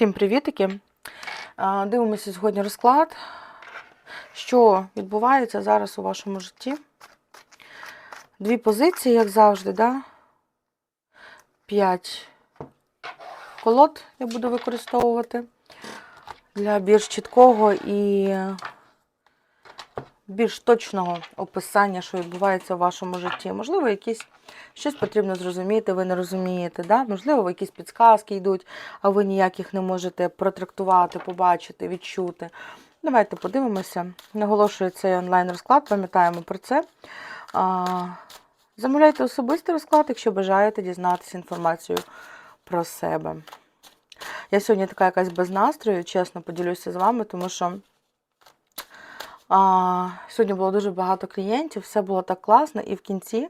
Всім привітики! Дивимося сьогодні розклад. Що відбувається зараз у вашому житті? Дві позиції, як завжди, да? П'ять колод я буду використовувати для більш чіткого і більш точного описання, що відбувається в вашому житті. Можливо, якісь щось потрібно зрозуміти, ви не розумієте. Да? Можливо, якісь підсказки йдуть, а ви ніяких не можете протрактувати, побачити, відчути. Давайте подивимося. Наголошую цей онлайн-розклад, пам'ятаємо про це. Замовляйте особистий розклад, якщо бажаєте дізнатися інформацію про себе. Я сьогодні така якась без настрою, чесно поділюся з вами, тому що а, Сьогодні було дуже багато клієнтів, все було так класно, і в кінці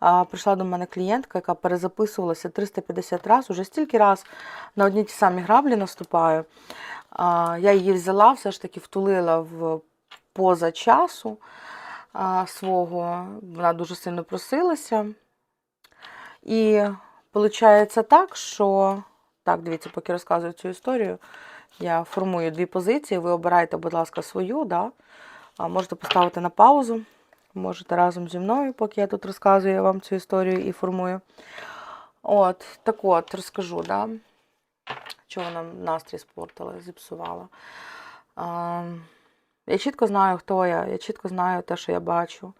а, прийшла до мене клієнтка, яка перезаписувалася 350 разів, уже стільки раз на одні ті самі граблі наступаю. А, я її взяла, все ж таки втулила в поза часу а, свого, вона дуже сильно просилася. І виходить так, що. Так, дивіться, поки розказую цю історію, я формую дві позиції. Ви обираєте, будь ласка, свою. Да? Можете поставити на паузу, можете разом зі мною, поки я тут розказую вам цю історію і формую. От, так от, розкажу, да? чого вона настрій спортила, зіпсувала. А, я чітко знаю, хто я, я чітко знаю те, що я бачу.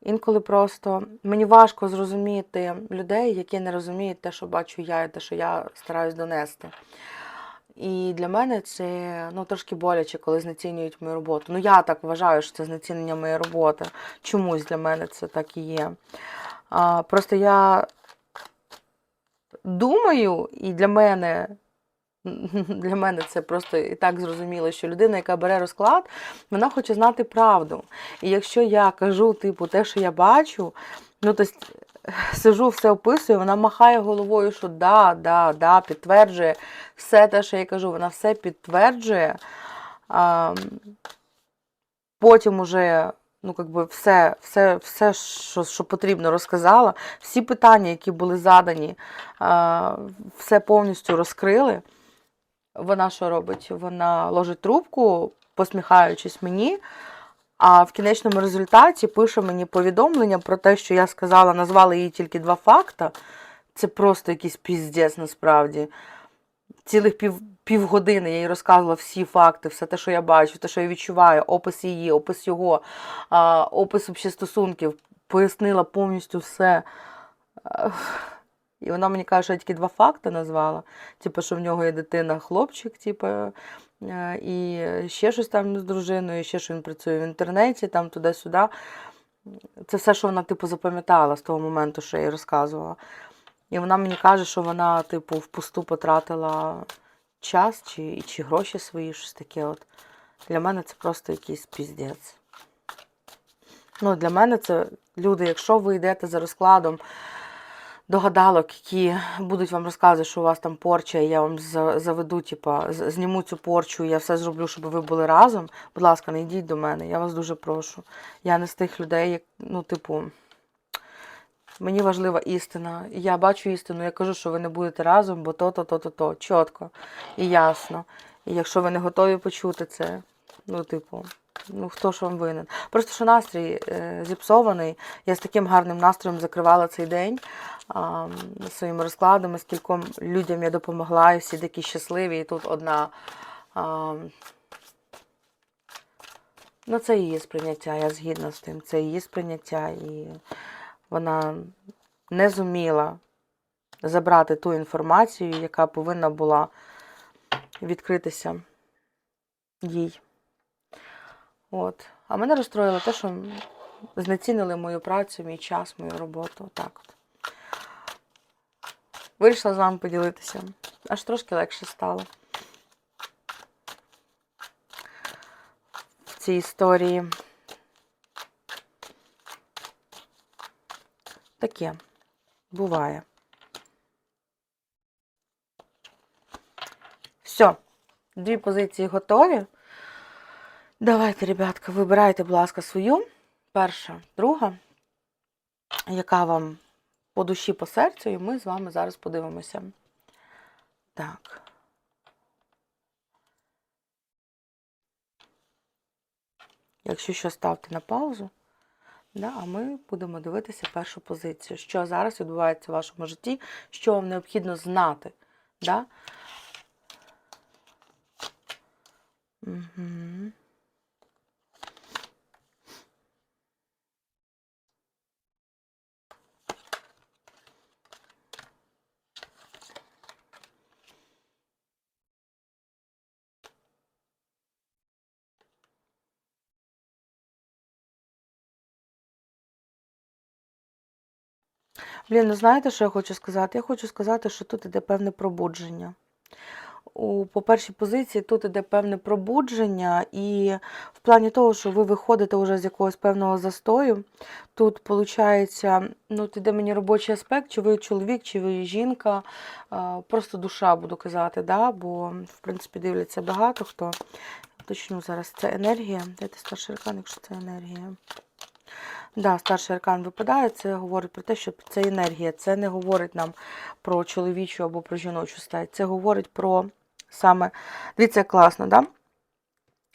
Інколи просто мені важко зрозуміти людей, які не розуміють те, що бачу я, і те, що я стараюсь донести. І для мене це ну, трошки боляче, коли знецінюють мою роботу. Ну, я так вважаю, що це знецінення моєї роботи. Чомусь для мене це так і є. А, Просто я думаю, і для мене. Для мене це просто і так зрозуміло, що людина, яка бере розклад, вона хоче знати правду. І якщо я кажу, типу, те, що я бачу, ну то сижу, все описую, вона махає головою, що да, да, да, підтверджує все те, що я кажу, вона все підтверджує. А, Потім уже ну, как би все, все, все що, що потрібно, розказала. Всі питання, які були задані, а, все повністю розкрили. Вона що робить? Вона ложить трубку, посміхаючись мені. А в кінечному результаті пише мені повідомлення про те, що я сказала, назвала їй тільки два факти. Це просто якийсь піздець насправді. Цілих пів, півгодини я їй розказувала всі факти, все те, що я бачу, те, що я відчуваю, опис її, опис його, опис стосунків, пояснила повністю все. І вона мені каже, що я тільки два факти назвала. Типу, що в нього є дитина, хлопчик, типу, і ще щось там з дружиною, і ще що він працює в інтернеті, там туди-сюди. Це все, що вона, типу, запам'ятала з того моменту, що я їй розказувала. І вона мені каже, що вона, типу, впусту потратила час чи чи гроші свої, щось таке. от. Для мене це просто якийсь піздець. Ну, Для мене це люди, якщо ви йдете за розкладом догадалок, які будуть вам розказувати, що у вас там порча, і я вам заведу, типа, зніму цю порчу, і я все зроблю, щоб ви були разом. Будь ласка, не йдіть до мене, я вас дуже прошу. Я не з тих людей, як, ну, типу, мені важлива істина. Я бачу істину, я кажу, що ви не будете разом, бо то-то, то-то, то. Чітко і ясно. І якщо ви не готові почути це, ну, типу. Ну, хто ж вам винен? Просто що настрій е, зіпсований. Я з таким гарним настроєм закривала цей день а, своїми розкладами, скільком людям я допомогла, і всі такі щасливі. І тут одна. А, ну, це її сприйняття, я згідна з тим. Це її сприйняття, і вона не зуміла забрати ту інформацію, яка повинна була відкритися їй. От. А мене розстроїло те, що знецінили мою працю, мій час, мою роботу. Так от. Вирішила з вами поділитися. Аж трошки легше стало. В цій історії. Таке буває. Все, дві позиції готові. Давайте, ребятка, вибирайте, будь ласка, свою. Перша, друга, яка вам по душі, по серцю, і ми з вами зараз подивимося. Так. Якщо що, ставте на паузу, Да, а ми будемо дивитися першу позицію, що зараз відбувається в вашому житті, що вам необхідно знати. Да? Угу. Блін, ну знаєте, що я хочу сказати? Я хочу сказати, що тут іде певне пробудження. У, по першій позиції тут іде певне пробудження, і в плані того, що ви виходите вже з якогось певного застою. Тут, виходить, ну, іде мені робочий аспект, чи ви чоловік, чи ви жінка, просто душа, буду казати, да? бо, в принципі, дивляться багато хто. Точно зараз це енергія. Дайте старший аркан, якщо це енергія. Да, старший аркан випадає, це говорить про те, що це енергія. Це не говорить нам про чоловічу або про жіночу стать. Це говорить про саме. Дивіться, класно, да?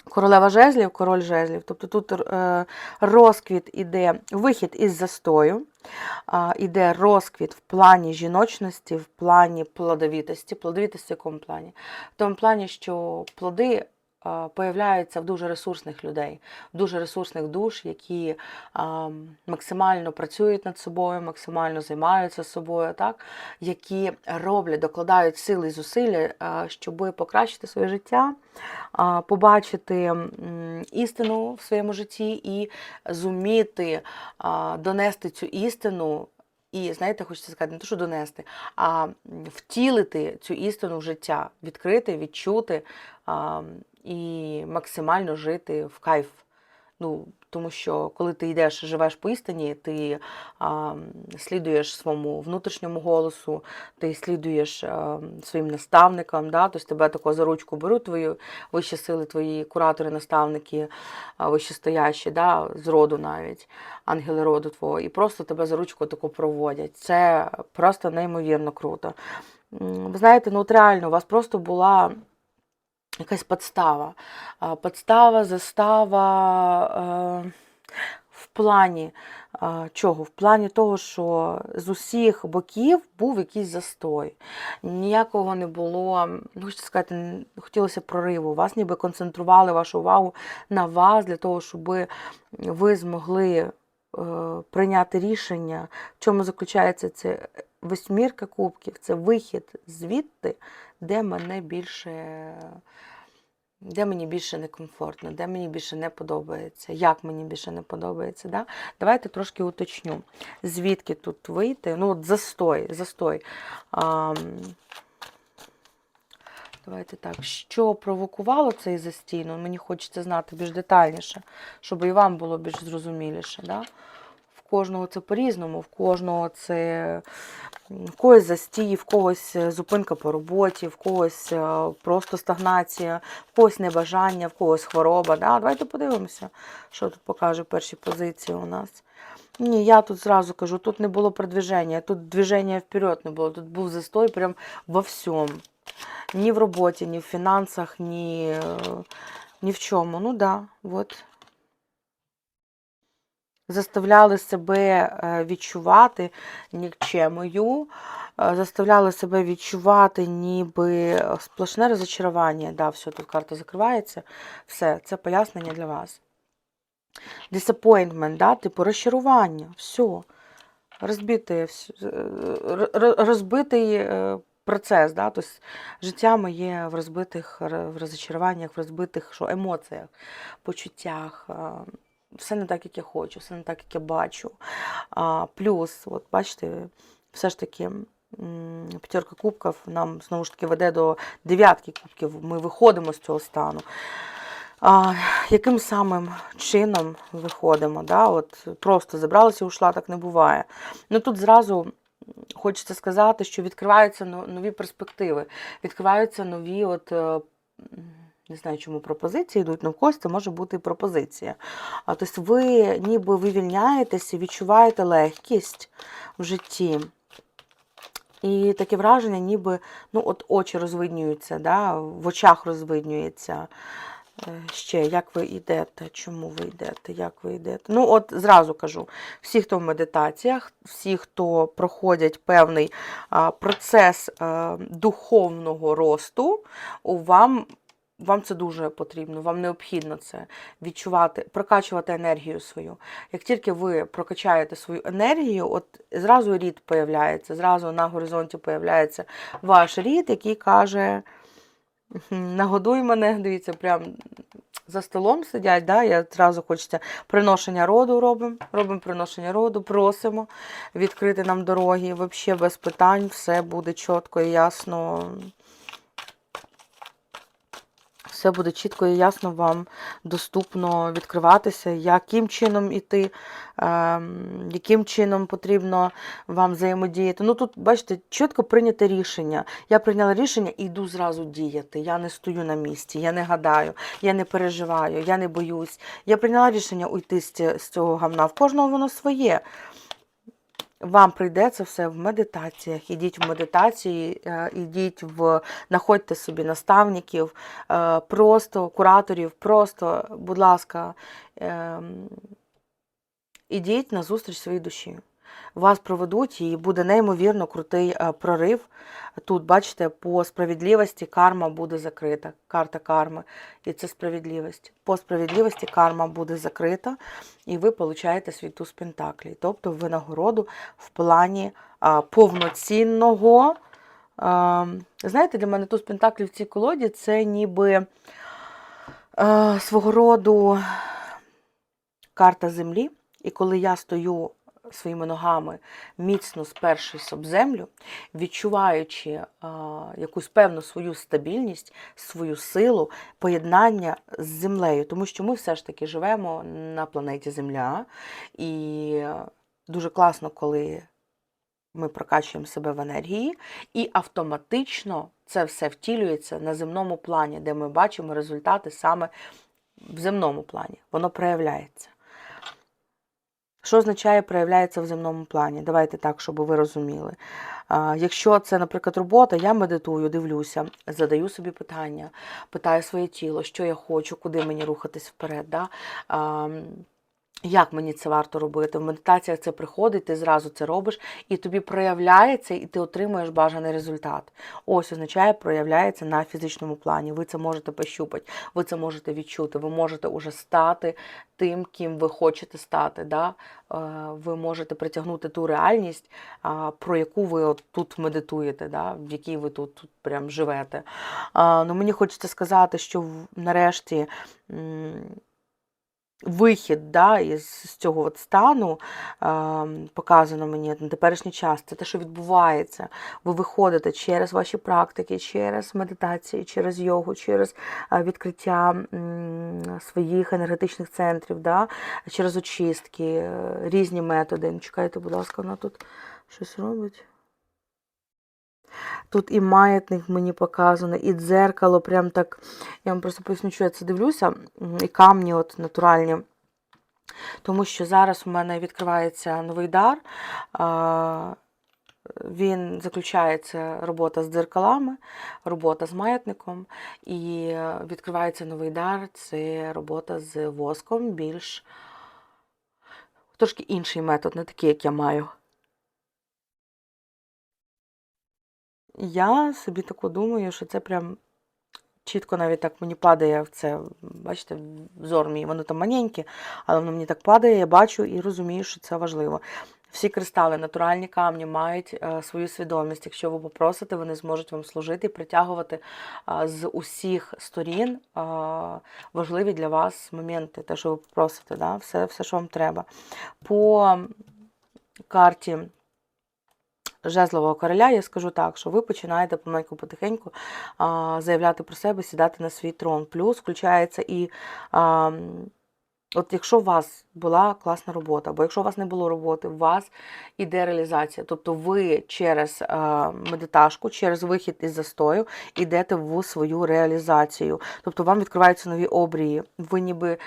Королева жезлів, король жезлів. Тобто тут е, розквіт іде, вихід із застою, іде розквіт в плані жіночності, в плані плодовітості. Плодовітості в якому плані? В тому плані, що плоди появляються в дуже ресурсних людей, в дуже ресурсних душ, які максимально працюють над собою, максимально займаються собою, так? які роблять, докладають сили і зусилля, щоб покращити своє життя, побачити істину в своєму житті і зуміти донести цю істину. І, знаєте, хочеться сказати, не то, що донести, а втілити цю істину в життя, відкрити, відчути і максимально жити в кайф. Ну, тому що коли ти йдеш, живеш по істині, ти а, слідуєш своєму внутрішньому голосу, ти слідуєш а, своїм наставникам, да? тобто тебе тако за ручку беруть твої вищі сили, твої куратори, наставники, вищестоящі, да? з роду навіть, ангели роду твого, і просто тебе за ручку тако проводять. Це просто неймовірно круто. Ви знаєте, ну от реально, у вас просто була якась подстава. Подстава, застава е, в плані е, чого? В плані того, що з усіх боків був якийсь застой. Ніякого не було, ну, хочу сказати, хотілося прориву. Вас ніби концентрували вашу увагу на вас для того, щоб ви змогли е, прийняти рішення, в чому заключається це восьмірка кубків, це вихід звідти, де мене більше. Де мені більше некомфортно, де мені більше не подобається, як мені більше не подобається. Да? Давайте трошки уточню, звідки тут вийти. Ну, от застой, застой. А, давайте так, що провокувало цей застій? Ну, мені хочеться знати більш детальніше, щоб і вам було більш зрозуміліше. Да? Кожного це по-різному, в кожного це в когось застій, в когось е, зупинка по роботі, в когось е, просто стагнація, в когось небажання, в когось хвороба. Да? Давайте подивимося, що тут покаже перші позиції у нас. Ні, я тут зразу кажу, тут не було продвіження, тут движення вперед не було, тут був застой прям во всьому. Ні в роботі, ні в фінансах, ні, е, ні в чому. Ну да, от заставляли себе е, відчувати нікчемою, е, заставляли себе відчувати ніби сплошне розочарування. Да, все, тут карта закривається. Все, це пояснення для вас. Disappointment, да, типу розчарування, все. Розбитий, е, розбитий процес, да? тобто життя моє в розбитих в розочаруваннях, в розбитих що, емоціях, почуттях. Все не так, як я хочу, все не так, як я бачу. А, плюс, от бачите, все ж таки. П'ятерка кубків нам знову ж таки веде до дев'ятки кубків. Ми виходимо з цього стану. А, яким самим чином виходимо? Да? От просто забралася і ушла, так не буває. Ну тут зразу хочеться сказати, що відкриваються нові перспективи, відкриваються нові, от, е, не знаю, чому пропозиції йдуть, але в когось це може бути і пропозиція. А тобто ви ніби вивільняєтеся, відчуваєте легкість в житті. І таке враження, ніби ну, от очі розвиднюються, да? в очах розвиднюється. Е, Ще, як ви йдете, чому ви йдете, як ви йдете. Ну, от зразу кажу, всі, хто в медитаціях, всі, хто проходять певний процес а, духовного росту, вам, вам це дуже потрібно, вам необхідно це відчувати, прокачувати енергію свою. Як тільки ви прокачаєте свою енергію, от зразу рід появляється, зразу на горизонті появляється ваш рід, який каже. Нагодуй мене, дивіться, прям за столом сидять, да, я зразу хочеться приношення роду робимо, робимо приношення роду, просимо відкрити нам дороги, взагалі без питань, все буде чітко і ясно. Все буде чітко і ясно вам доступно відкриватися, яким чином іти, ем, яким чином потрібно вам взаємодіяти. Ну тут, бачите, чітко прийняте рішення. Я прийняла рішення і йду зразу діяти. Я не стою на місці, я не гадаю, я не переживаю, я не боюсь. Я прийняла рішення уйти з цього гамна. В кожного воно своє. Вам прийде це все в медитаціях. Ідіть в медитації, е, ідіть в знаходьте собі наставників, е, просто кураторів, просто, будь ласка, ем, ідіть на зустріч своїй душі. Вас проведуть і буде неймовірно крутий е, прорив. Тут, бачите, по справедливості карма буде закрита. Карта карми. І це справедливість. По справедливості карма буде закрита, і ви получаєте свій туз пентаклі. Тобто винагороду в плані повноцінного. Знаєте, для мене туз пентаклів в цій колоді це ніби свого роду карта землі. І коли я стою своїми ногами міцно спершись об землю, відчуваючи а, якусь певну свою стабільність, свою силу, поєднання з землею, тому що ми все ж таки живемо на планеті Земля, і дуже класно, коли ми прокачуємо себе в енергії, і автоматично це все втілюється на земному плані, де ми бачимо результати саме в земному плані. Воно проявляється. Що означає проявляється в земному плані? Давайте так, щоб ви розуміли. Якщо це, наприклад, робота, я медитую, дивлюся, задаю собі питання, питаю своє тіло, що я хочу, куди мені рухатись вперед. Да? Як мені це варто робити? В медитаціях це приходить, ти зразу це робиш, і тобі проявляється, і ти отримуєш бажаний результат. Ось означає, проявляється на фізичному плані. Ви це можете пощупати, ви це можете відчути, ви можете уже стати тим, ким ви хочете стати. Да? Е, Ви можете притягнути ту реальність, про яку ви от тут медитуєте, да? в якій ви тут, тут прям живете. Ну, мені хочеться сказати, що нарешті. Вихід да, із з цього от стану е, показано мені на теперішній час. Це те, що відбувається. Ви виходите через ваші практики, через медитації, через йогу, через відкриття своїх енергетичних центрів, да, через очистки, е, різні методи. Чекайте, будь ласка, вона тут щось робить. Тут і маятник мені показано, і дзеркало, прям так. Я вам просто поясню, що я це дивлюся, і камні от натуральні. Тому що зараз у мене відкривається новий дар. Він заключається робота з дзеркалами, робота з маятником, і відкривається новий дар це робота з воском, більш трошки інший метод, не такий, як я маю. Я собі таку думаю, що це прям чітко навіть так мені падає в це, бачите, взор мій, воно там маленьке, але воно мені так падає, я бачу і розумію, що це важливо. Всі кристали, натуральні камні мають е, свою свідомість. Якщо ви попросите, вони зможуть вам служити і притягувати з усіх сторін важливі для вас моменти, те, що ви попросите, да? все, все, що вам треба. По карті жезлового короля, я скажу так, що ви починаєте помаленьку потихеньку а, заявляти про себе, сідати на свій трон. Плюс включається і. А, От якщо у вас була класна робота, або якщо у вас не було роботи, у вас іде реалізація. Тобто ви через медиташку, через вихід із застою йдете в свою реалізацію. Тобто вам відкриваються нові обрії. Ви ніби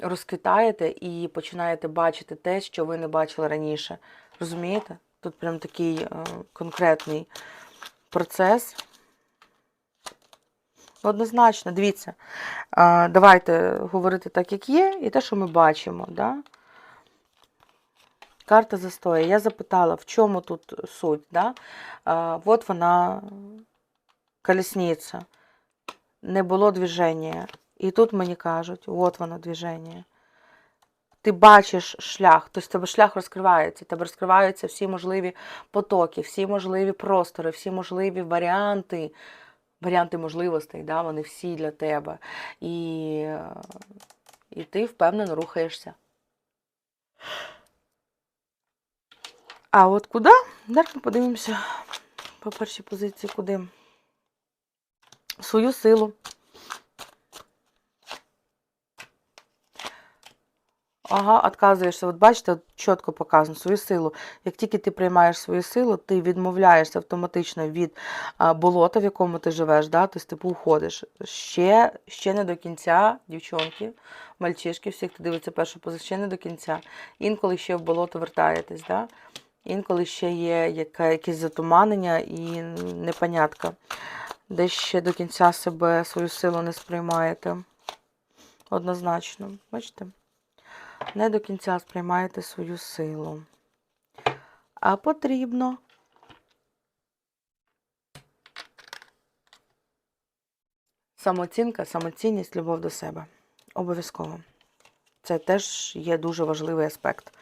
розквітаєте і починаєте бачити те, що ви не бачили раніше. Розумієте? Тут прям такий е, конкретний процес. Однозначно, дивіться. Давайте говорити так, як є, і те, що ми бачимо. Да? Карта застоя. Я запитала, в чому тут суть. Да? От вона колесниця. Не було движення. І тут мені кажуть, от воно движення. Ти бачиш шлях, тобто тебе шлях розкривається, тебе розкриваються всі можливі потоки, всі можливі простори, всі можливі варіанти, варіанти можливостей, да, вони всі для тебе. І, і ти впевнено рухаєшся. А от куди? Ми подивимося по першій позиції, куди? Свою силу. Ага, відказуєшся. От бачите, чітко показано свою силу. Як тільки ти приймаєш свою силу, ти відмовляєшся автоматично від болота, в якому ти живеш, да? тобто типу уходиш. Ще, ще не до кінця, дівчонки, мальчишки, всі, хто дивиться першу позицію, ще не до кінця. Інколи ще в болото вертаєтесь. Да? Інколи ще є яке, якесь затуманення і непонятка. Де ще до кінця себе свою силу не сприймаєте. Однозначно. Бачите? Не до кінця сприймаєте свою силу. А потрібно. Самооцінка, самоцінність, любов до себе. Обов'язково. Це теж є дуже важливий аспект.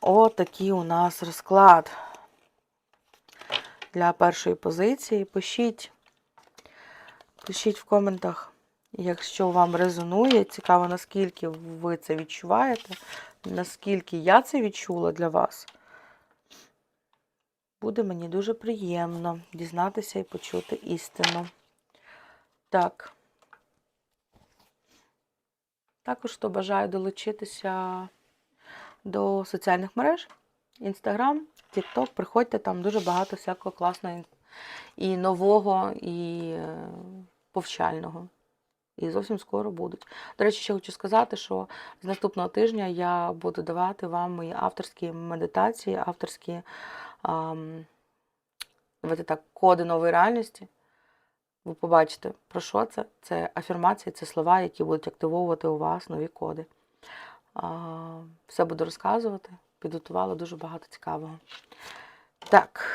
Отакий у нас розклад для першої позиції. Пишіть, пишіть в коментах. Якщо вам резонує, цікаво, наскільки ви це відчуваєте, наскільки я це відчула для вас, буде мені дуже приємно дізнатися і почути істину. Так. Також хто бажає долучитися до соціальних мереж, Інстаграм, Тікток, приходьте, там дуже багато всякого класного і нового, і е, повчального. І зовсім скоро будуть. До речі, ще хочу сказати, що з наступного тижня я буду давати вам мої авторські медитації, авторські ам, давайте так, коди нової реальності. Ви побачите, про що це? Це афірмації, це слова, які будуть активовувати у вас нові коди. Все буду розказувати. Підготувала дуже багато цікавого. Так,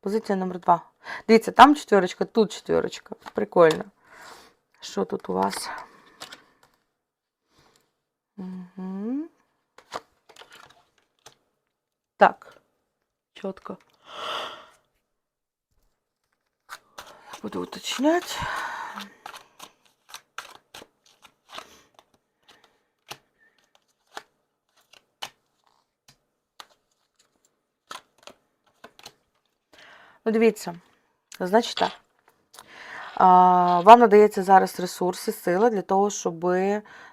позиція номер два. Дивіться, там четверочка, тут четверочка. Прикольно. Що тут у вас? Угу. Так, чітко. Буду уточнять. Ну, дивіться, значить так. Вам надається зараз ресурси, сила для того, щоб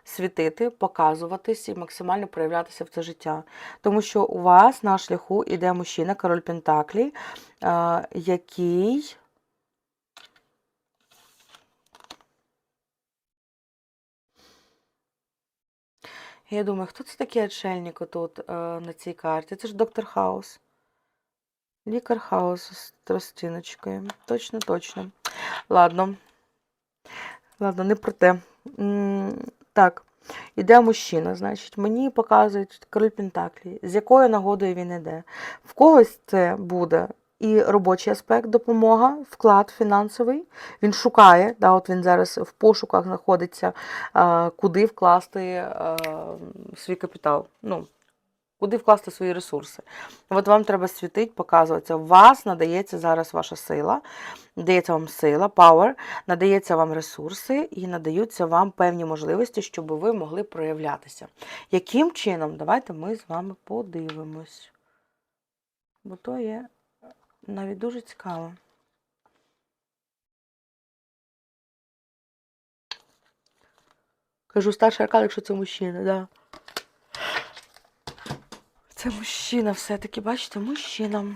світити, показуватись і максимально проявлятися в це життя. Тому що у вас на шляху іде мужчина, король Пентаклі, який. Я думаю, хто це такий отшельник тут е, на цій карті? Це ж доктор Хаус. Лікар Хаус з тростиночкою. Точно, точно. Ладно. Ладно, не про те. Так, іде мужчина, значить, мені показують король Пентаклі, з якою нагодою він іде. В когось це буде і робочий аспект, допомога, вклад фінансовий. Він шукає, да, от він зараз в пошуках знаходиться, куди вкласти свій капітал. Ну, Куди вкласти свої ресурси? От вам треба світити, показуватися. У вас надається зараз ваша сила, надається вам сила, power, надається вам ресурси і надаються вам певні можливості, щоб ви могли проявлятися. Яким чином? Давайте ми з вами подивимось. Бо то є навіть дуже цікаво. Кажу старший аркан, якщо це мужчина, так. Да. Це мужчина все-таки, бачите, мужчина.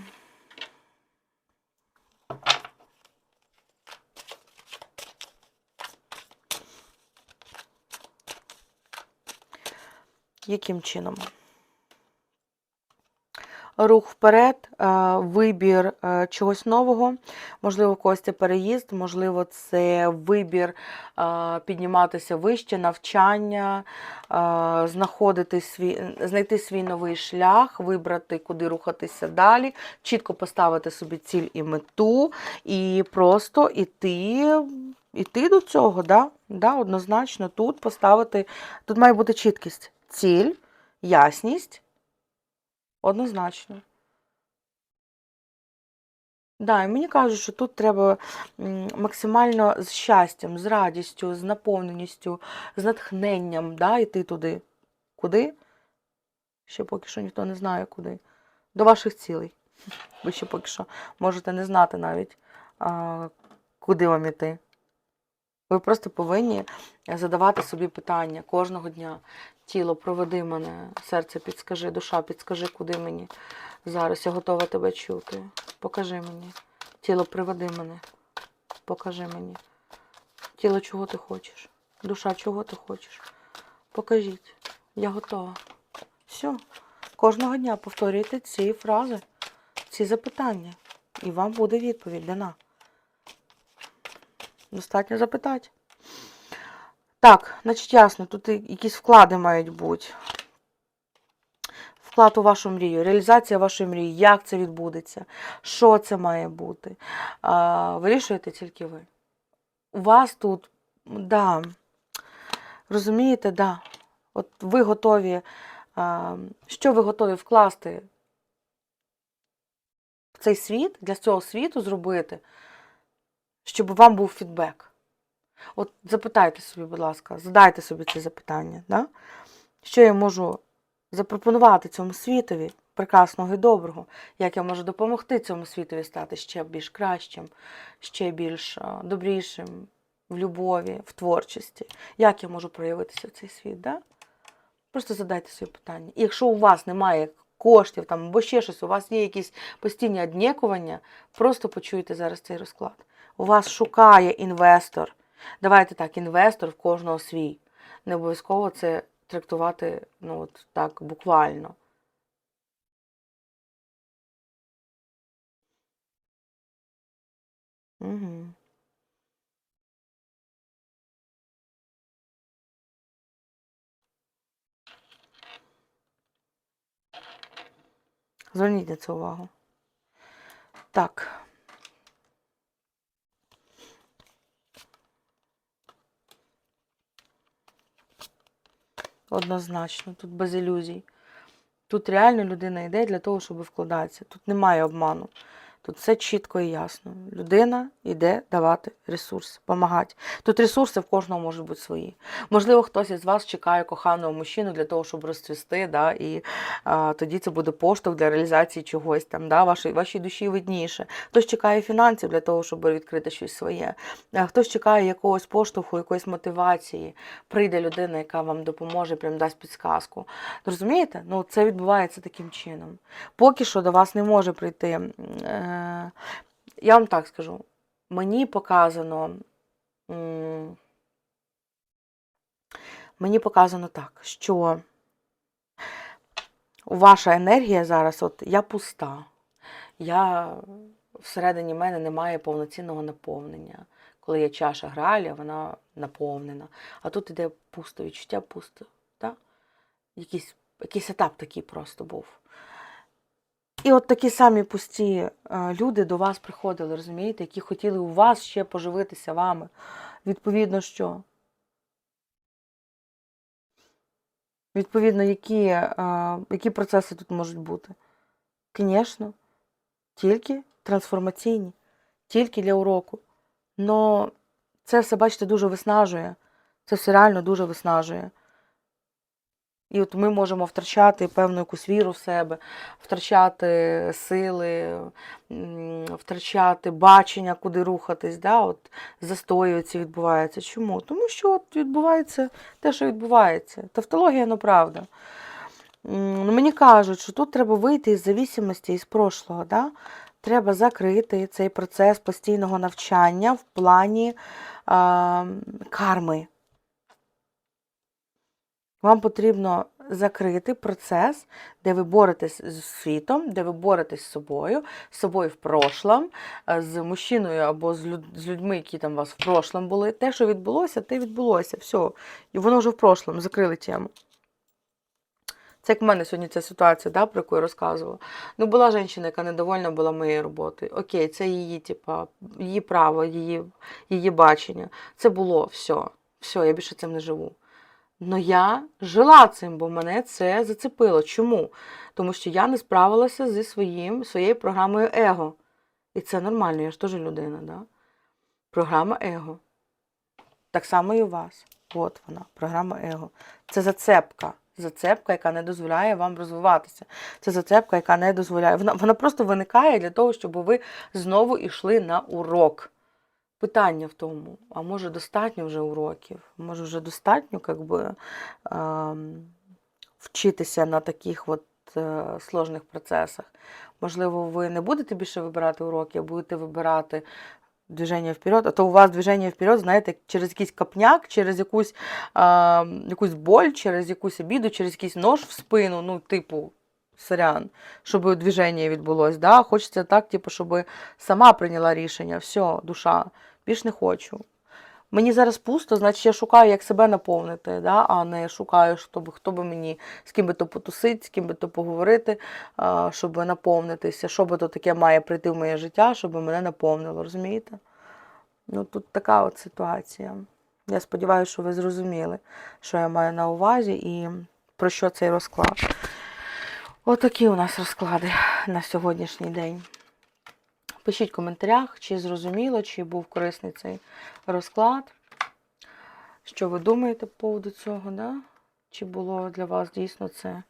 Яким чином? Рух вперед, е, вибір е, чогось нового, Можливо, когось це переїзд, можливо, це вибір підніматися вище, навчання, знаходити свій, знайти свій новий шлях, вибрати, куди рухатися далі, чітко поставити собі ціль і мету, і просто іти, іти до цього, да? Да, однозначно тут поставити, тут має бути чіткість, ціль, ясність, однозначно. Да, і мені кажуть, що тут треба максимально з щастям, з радістю, з наповненістю, з натхненням да, йти туди. Куди? Ще поки що ніхто не знає куди. До ваших цілей. Ви ще поки що можете не знати навіть, куди вам іти. Ви просто повинні задавати собі питання кожного дня. Тіло, проведи мене, серце підскажи, душа, підскажи, куди мені. Зараз я готова тебе чути. Покажи мені. Тіло, приведи мене. Покажи мені. Тіло, чого ти хочеш? Душа, чого ти хочеш? Покажіть. Я готова. Все. Кожного дня повторюйте ці фрази, ці запитання. І вам буде відповідь дана. Достатньо запитати. Так, значить, ясно, тут якісь вклади мають бути. Вклад у вашу мрію, реалізація вашої мрії, як це відбудеться, що це має бути. А, вирішуєте тільки ви. У вас тут, да, розумієте, да. От ви готові, а, що ви готові вкласти в цей світ, для цього світу зробити, щоб вам був фідбек. От запитайте собі, будь ласка, задайте собі ці запитання. Да? Що я можу запропонувати цьому світові прекрасного і доброго, як я можу допомогти цьому світові стати ще більш кращим, ще більш добрішим в любові, в творчості. Як я можу проявитися в цей світ? Да? Просто задайте собі питання. І якщо у вас немає коштів там, або ще щось, у вас є якісь постійні однікування, просто почуйте зараз цей розклад. У вас шукає інвестор. Давайте так, інвестор в кожного свій. Не обов'язково це трактувати ну, от так буквально. Угу. Зверніть на це увагу. Так. Однозначно, тут без ілюзій. Тут реально людина йде для того, щоб вкладатися. Тут немає обману. Тут все чітко і ясно. Людина йде давати ресурс, допомагати. Тут ресурси в кожного можуть бути свої. Можливо, хтось із вас чекає коханого мужчину для того, щоб розцвісти, да, і а, тоді це буде поштовх для реалізації чогось там, да, вашій, вашій душі видніше. Хтось чекає фінансів для того, щоб відкрити щось своє. А хтось чекає якогось поштовху, якоїсь мотивації. Прийде людина, яка вам допоможе, прям дасть підсказку. Розумієте? Ну, це відбувається таким чином. Поки що до вас не може прийти. Е, я вам так скажу, мені показано. Мені показано так, що ваша енергія зараз, от я пуста. Я всередині мене немає повноцінного наповнення. Коли є чаша граля, вона наповнена. А тут іде пусто, відчуття пусто. Да? Якийсь, якийсь етап такий просто був. І от такі самі пусті е, люди до вас приходили, розумієте, які хотіли у вас ще поживитися вами. Відповідно, що? Відповідно, які, е, які процеси тут можуть бути? Звісно, тільки трансформаційні, тільки для уроку. Но це все, бачите, дуже виснажує. Це все реально дуже виснажує. І от ми можемо втрачати певну якусь віру в себе, втрачати сили, втрачати бачення, куди рухатись. Да? От застої ці відбуваються. Чому? Тому що от відбувається те, що відбувається. Тавтологія, ну правда. Ну, Мені кажуть, що тут треба вийти із зависимості із прошлого. Да? Треба закрити цей процес постійного навчання в плані а, карми. Вам потрібно закрити процес, де ви боретесь з світом, де ви боретесь з собою, з собою в прошлом, е, з мужчиною або з, людьми, які там у вас в прошлом були. Те, що відбулося, те відбулося. Все. І воно вже в прошлом, закрили тему. Це як в мене сьогодні ця ситуація, да, про яку я розказувала. Ну, була жінка, яка недовольна була моєю роботою. Окей, це її, типа, її право, її, її бачення. Це було все. Все, я більше цим не живу. Но я жила цим, бо мене це зацепило. Чому? Тому що я не справилася зі своїм, своєю програмою его. І це нормально, я ж теж людина, да? Програма его. Так само і у вас. От вона, програма его. Це зацепка. Зацепка, яка не дозволяє вам розвиватися. Це зацепка, яка не дозволяє. Вона, вона просто виникає для того, щоб ви знову йшли на урок. Питання в тому, а може достатньо вже уроків? Може вже достатньо как би, ем, вчитися на таких от, е, сложних процесах? Можливо, ви не будете більше вибирати уроки, а будете вибирати движення вперед, а то у вас движення вперед, знаєте, через якийсь капняк, через якусь, а, якусь боль, через якусь обіду, через якийсь нож в спину, ну, типу, сорян, щоб движення відбулось. Да? Хочеться так, типу, щоб сама прийняла рішення. Все, душа, більш не хочу. Мені зараз пусто, значить я шукаю, як себе наповнити, да? а не шукаю, би, хто би мені, з ким би то потусити, з ким би то поговорити, щоб наповнитися, що би то таке має прийти в моє життя, щоб мене наповнило, розумієте? Ну, тут така от ситуація. Я сподіваюся, що ви зрозуміли, що я маю на увазі і про що цей розклад. Отакі у нас розклади на сьогоднішній день. Пишіть в коментарях, чи зрозуміло, чи був корисний цей розклад. Що ви думаєте по поводу цього, да? Чи було для вас дійсно це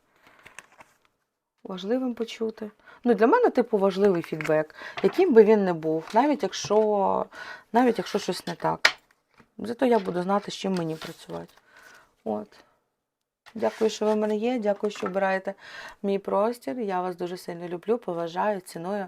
важливим почути? Ну, для мене, типу, важливий фідбек, яким би він не був, навіть якщо, навіть якщо щось не так. Зато я буду знати, з чим мені працювати. От. Дякую, що ви в мене є. Дякую, що обираєте мій простір. Я вас дуже сильно люблю, поважаю, ціную.